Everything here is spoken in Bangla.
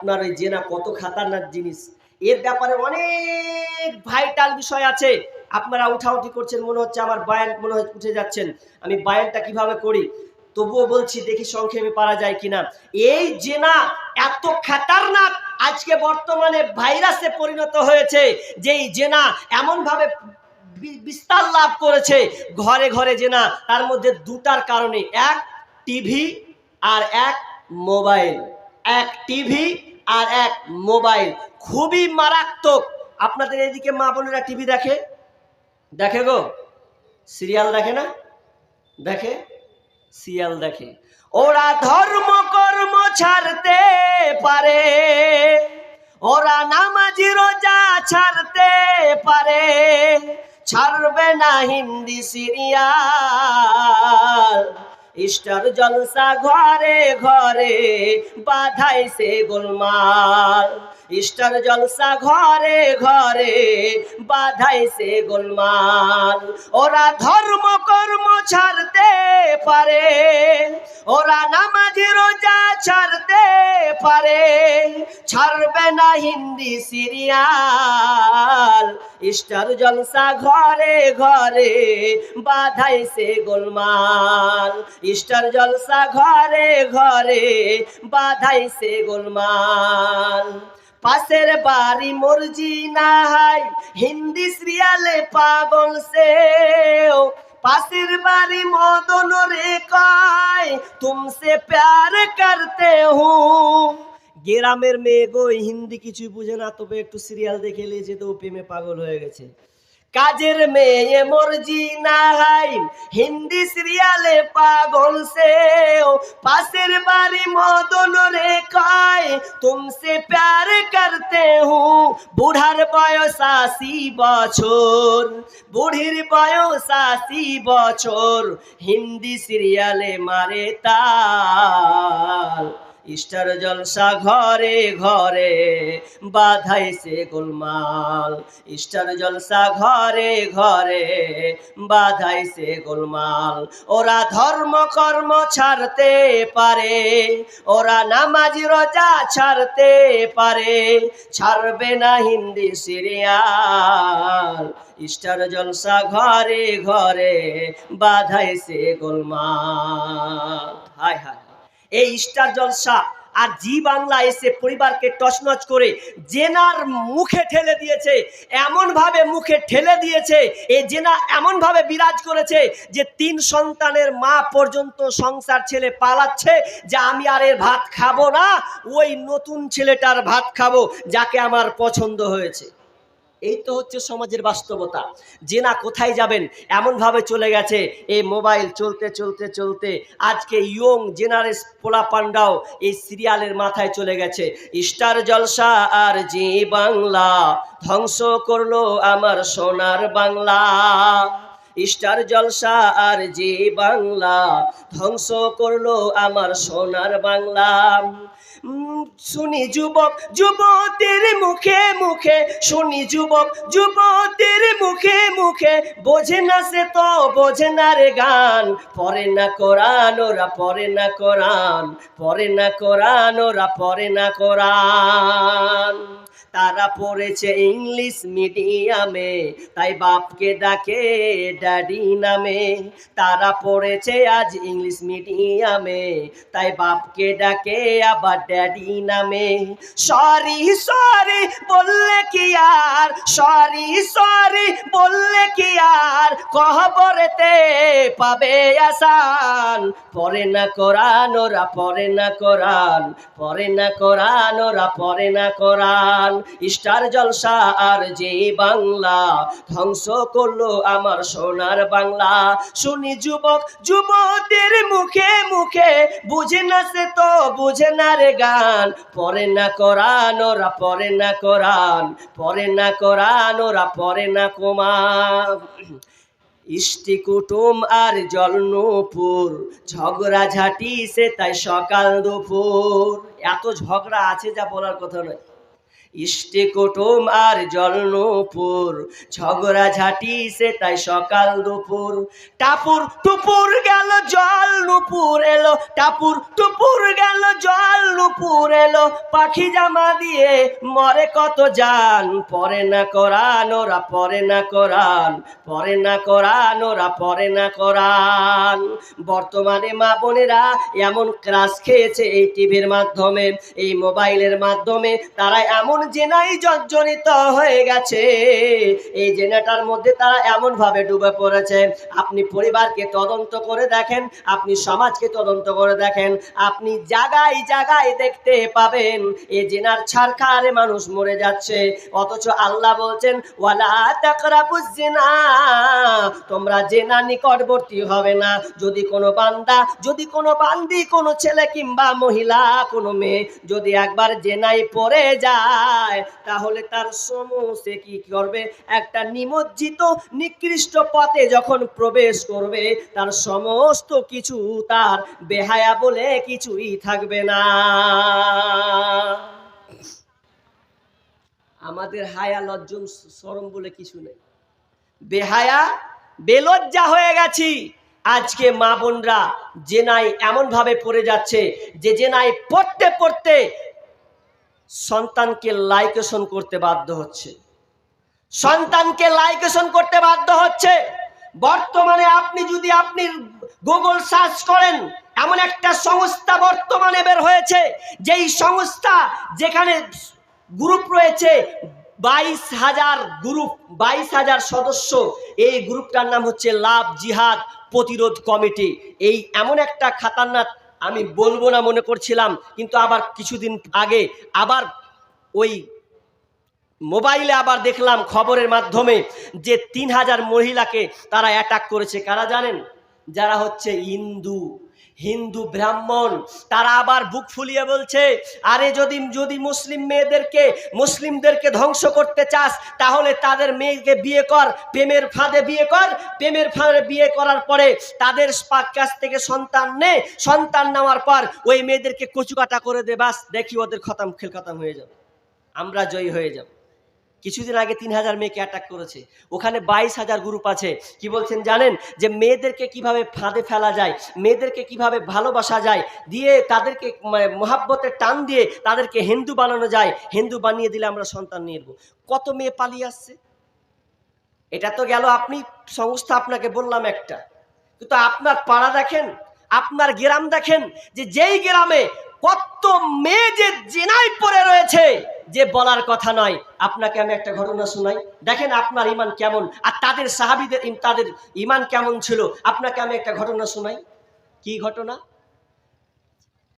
আপনার ওই জেনা কত খাতারনাক জিনিস। এর ব্যাপারে অনেক ভাইটাল বিষয় আছে। আপনারা উঠাউঠি করছেন, মনে হচ্ছে আমার বায়ান মনে হচ্ছে উঠে যাচ্ছেন। আমি বায়ানটা কীভাবে করি? তবুও বলছি, দেখি সংক্ষেপে পারা যায় কিনা। এই জেনা এত খাতারনাক আজকে বর্তমানে ভাইরাসে পরিণত হয়েছে যে এই জেনা এমনভাবে বিস্তার লাভ করেছে। ঘরে ঘরে জেনা, তার মধ্যে দুটার কারণে, এক টিভি আর এক মোবাইল। এক টিভি আর এক মোবাইল। খুবই মারাত্মক। আপনাদের এদিকে মা বোনেরা টিভি দেখে? দেখে গো? সিরিয়াল দেখে না? দেখে? সিরিয়াল দেখে। ওরা ধর্ম কর্ম ছাড়তে পারে। ওরা নামাজি রোজা ছাড়তে পারে। ছাড়বে না হিন্দি সিরিয়াল। স্টার জলসা ঘরে ঘরে বাধাইছে গোলমাল। স্টার জলসা ঘরে ঘরে বাধাইছে গোলমাল। ওরা ধর্ম কর্ম ছাড়তে পারে, ওরা নামাজ রোজা ছাড়তে পারে, ছাড়বে না হিন্দি সিরিয়াল। স্টার জলসা ঘরে ঘরে বাধাইছে গোলমাল। স্টার জলসা ঘরে ঘরে বাধাইছে গোলমাল। পাশের বাড়ি মর্জি না হাই হিন্দি সিরিয়ালে পাগল সে পাশের বাড়ি মদন রে কয়, তুমসে প্যার করতে হুঁ গ্রামের মেয়ে গো, হিন্দি কিছু বুঝে না, তবে একটু সিরিয়াল দেখে লিয়েছে তো প্রেমে পাগল হয়ে গেছে। কাজের মেয়ে মর্জি না হাই হিন্দি সিরিয়ালে পাগল সে পাশের বাড়ি মদন রে কয় তুমসে প্যার করতে হু। বুড়ার বয়স আশি বছর। বুড়ির বয়স আশি বছর। হিন্দি সিরিয়ালে মারে তাল। স্টার জলসা ঘরে ঘরে বাধাইছে গোলমাল। স্টার জলসা ঘরে ঘরে বাধাইছে গোলমাল। ওরা ধর্ম কর্ম ছাড়তে পারে, ওরা নামাজ রোজা ছাড়তে পারে, ছাড়বে না হিন্দি সিরিয়াল। স্টার জলসা ঘরে ঘরে বাধাইছে গোলমাল। হায় হায়। এই স্টার জলসা আর জি বাংলা এসে পরিবারকে টসনচ করে জেনার মুখে ঠেলে দিয়েছে, এমনভাবে মুখে ঠেলে দিয়েছে, এ জেনা এমনভাবে বিরাজ করেছে যে তিন সন্তানের মা পর্যন্ত সংসার ছেলে পালাচ্ছে যে আমি আর এর ভাত খাব না, ওই নতুন ছেলেটার ভাত খাব যাকে আমার পছন্দ হয়েছে। এই তো হচ্ছে সমাজের বাস্তবতা। যে না কোথায় যাবেন, এমনভাবে চলে গেছে, এই মোবাইল চলতে চলতে চলতে আজকে ইয়ং জেনারেস পোলা পান্ডাও এই সিরিয়ালের মাথায় চলে গেছে। স্টার জলসা আর জি বাংলা, ধ্বংস করল আমার সোনার বাংলা। স্টার জলসা আর জি বাংলা, ধ্বংস করল আমার সোনার বাংলা। শুনি যুবক, যুবতীর মুখে মুখে, শুনি যুবক, যুবতীর মুখে মুখে, বোঝে না সে তো, বোঝে না রে গান। পরে না কোরআন, ওরা পরে না কোরআন। পরে না কোরআন, ওরা পরে না কোরআন। তারা পড়েছে ইংলিশ মিডিয়ামে, তাই বাপকে ডাকে ড্যাডি নামে। তারা পড়েছে আজ ইংলিশ মিডিয়ামে, তাই বাপকে ডাকে আবার ড্যাডি নামে। সরি সরি, বললে কি আর? সরি সরি, বললে কি আর? কহবরেতে পাবে আসান। পরে না কোরআন, ওরা পরে না কোরআন। পরে না কোরআন, ওরা পরে না কোরআন। স্টার জলসা আর যে বাংলা। ধ্বংস করল আমার সোনার বাংলা। শুনি যুবক, যুবতীর মুখে মুখে, বুঝে না সে তো, বুঝে না রে গান। পরে না কোরআন, ওরা পরে না কোরআন। পরে না কোরআন, ওরা পরে না কোমা ইষ্টি কুটুম আর জলনুপুর ঝগড়া ঝাঁটি সে তাই সকাল দুপুর। এত ঝগড়া আছে যা বলার কথা নয়। ইষ্টে কুটুম আর জল নূপুর ঝগড়া ঝাঁটি সে তাই সকাল দুপুর। টাপুর টুপুর গেল জল নুপুর এলো, টাপুর টুপুর গেল জল নুপুর এলো, পাখি জামা দিয়ে। মরে কত যান, পরে না করান, ওরা পরে না করান, পরে না করান, ওরা পরে না করান। বর্তমানে মা বোনেরা এমন ক্রাশ খেয়েছে এই টিভির মাধ্যমে, এই মোবাইলের মাধ্যমে। তারা এমন জেনাই জর্জরিত হয়ে গেছে। এই জেনাটার মধ্যে তারা এমন ভাবে ডুবে পড়েছে। আপনি পরিবারকে তদন্ত করে দেখেন, আপনি সমাজকে তদন্ত করে দেখেন, আপনি জাগাই জায়গায় জায়গায় দেখতে পাবেন। এই জেনার ছাড়খারে মানুষ মরে যাচ্ছে। অথচ আল্লাহ বলছেন, ওয়ালা তোমরা জেনা নিকটবর্তী হবে না। যদি কোনো বান্দা, যদি কোনো বান্দি, কোনো ছেলে কিংবা মহিলা, কোনো মেয়ে যদি একবার জেনাই পড়ে যায়, তাহলে তার সমস্ত কি করবে? একটা নিমজ্জিত, নিকৃষ্ট পথে যখন প্রবেশ করবে, তার সমস্ত কিছু তার বেহায়া বলে কিছুই থাকবে না। আমাদের হায়া লজ্জন সরম বলে কিছু নেই। বেহায়া, বেলজ্জা হয়ে গেছি। আজকে মা বোনরা জেনাই এমন ভাবে পড়ে যাচ্ছে যে জেনাই পড়তে পড়তে সন্তানকে লাইকেশন করতে বাধ্য হচ্ছে। সন্তানকে লাইকেশন করতে বাধ্য হচ্ছে। বর্তমানে আপনি যদি আপনি গুগল সার্চ করেন, এমন একটা সংস্থা বর্তমানে বের হয়েছে, যেই সংস্থা যেখানে গ্রুপ রয়েছে, বাইশ হাজার গ্রুপ বাইশ হাজার সদস্য, এই গ্রুপটার নাম হচ্ছে লাভ জিহাদ প্রতিরোধ কমিটি। এই এমন একটা খাতারনাক আমি বলব না মনে করছিলাম, কিন্তু আবার কিছুদিন আগে আবার ওই মোবাইলে আবার দেখলাম খবরের মাধ্যমে যে তিন হাজার মহিলাকে তারা অ্যাটাক করেছে। কারা জানেন? যারা হচ্ছে হিন্দু হিন্দু ব্রাহ্মণ। তারা আবার বুক ফুলিয়ে বলছে, আরে যদি যদি মুসলিম মেয়েদেরকে, মুসলিমদেরকে ধ্বংস করতে চাস, তাহলে তাদের মেয়েকে বিয়ে কর, প্রেমের ফাঁদে বিয়ে কর। প্রেমের ফাঁদে বিয়ে করার পরে তাদের কাছ থেকে সন্তান নে, সন্তান নেওয়ার পর ওই মেয়েদেরকে কচুকাটা করে দে, বাস, দেখি ওদের খতম খেল খতম হয়ে যাবে। আমরা জয়ী হয়ে যাব। কিছুদিন আগে তিন হাজার মেয়েকে অ্যাটাক করেছে। ওখানে বাইশ হাজার গ্রুপ আছে। কি বলছেন জানেন? যে মেয়েদেরকে কীভাবে ফাঁদে ফেলা যায়, মেয়েদেরকে কীভাবে ভালোবাসা যায়, দিয়ে তাদেরকে মহাব্বতের টান দিয়ে তাদেরকে হিন্দু বানানো যায়। হিন্দু বানিয়ে দিলে আমরা সন্তান নিয়ে নেব। কত মেয়ে পালিয়ে আসছে? এটা তো গেল আপনি, সংস্থা আপনাকে বললাম একটা। কিন্তু আপনার পাড়া দেখেন, আপনার গ্রাম দেখেন, যে যেই গ্রামে কত মেয়ে যে জেনায় পড়ে রয়েছে যে বলার কথা নয়, আপনাকে আমি একটা ঘটনা শোনাই। দেখেন আপনার ইমান কেমন, আর তাদের সাহাবিদের তাদের ইমান কেমন ছিল, আপনাকে আমি একটা ঘটনা শোনাই। কি ঘটনা?